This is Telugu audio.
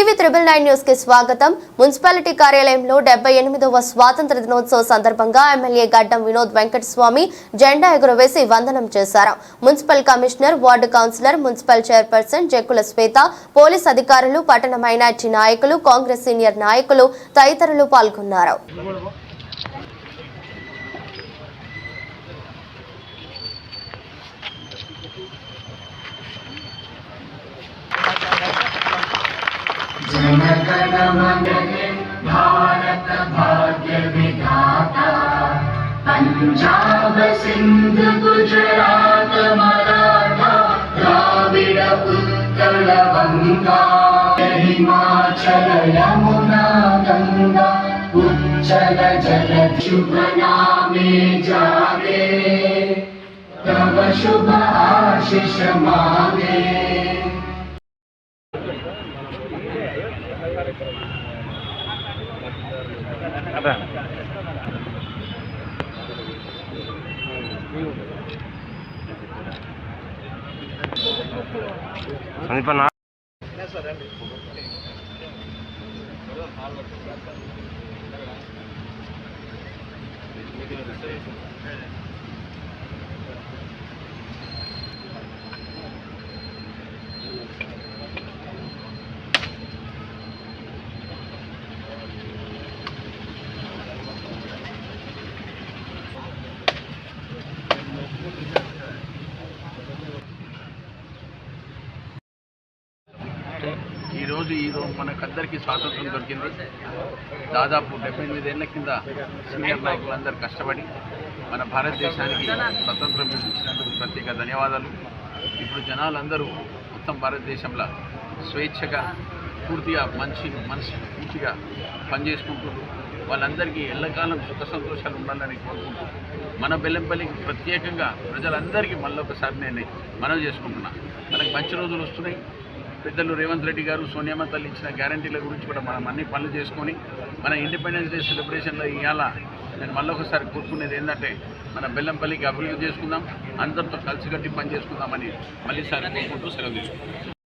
టీవీ త్రిబుల్ నైన్ న్యూస్కి స్వాగతం. మున్సిపాలిటీ కార్యాలయంలో డెబ్బై ఎనిమిదవ స్వాతంత్ర దినోత్సవ సందర్భంగా ఎమ్మెల్యే గడ్డం వినోద్ వెంకటస్వామి జెండా ఎగురవేసి వందనం చేశారు. Municipal commissioner ward councillor municipal chairperson Jakkula Shweta police అధికారులు పట్టణ మైనార్టీ నాయకులు కాంగ్రెస్ సీనియర్ నాయకులు తదితరులు పాల్గొన్నారు. जनगणमनने भारत भाग्य विधाता पञ्जाब सिन्ध गुजरात मराठा द्राविड गङ्गा हिमाचल यमुना गङ्गा उच्चल जल शुभ नामे जागे। तव शुभ आशिष मागे సమీప నా ఈరోజు ఈరోజు మనకందరికీ స్వాతంత్రం దొరికింది. దాదాపు డెబ్బై ఎనిమిదేళ్ళ కింద సీనియర్ నాయకులందరూ కష్టపడి మన భారతదేశానికి స్వతంత్రం ఇచ్చినందుకు ప్రత్యేక ధన్యవాదాలు. ఇప్పుడు జనాలందరూ మొత్తం భారతదేశంలో స్వేచ్ఛగా పూర్తిగా మంచి మనసు పూర్తిగా పనిచేసుకుంటున్నారు వాళ్ళందరికీ ఎల్లకాలం సుఖ సంతోషాలు ఉండాలని కోరుకుంటూ మన బెల్లంపల్లికి ప్రత్యేకంగా ప్రజలందరికీ మళ్ళీ ఒకసారి నేను మనవి చేసుకుంటున్నా. మనకు మంచి రోజులు వస్తున్నాయి. పెద్దలు రేవంత్ రెడ్డి గారు సోనియామ్మ తల్లి ఇచ్చిన గ్యారంటీల గురించి కూడా మనం అన్ని పనులు చేసుకొని మన ఇండిపెండెన్స్ డే సెలబ్రేషన్లో ఇవాళ నేను మళ్ళీ ఒకసారి కోరుకునేది ఏంటంటే మన బెల్లంపల్లికి అభివృద్ధి చేసుకుందాం అందరితో కలిసికట్టి పని చేసుకుందామని మళ్ళీ కోరుకుంటూ సెలవు తీసుకుంటాం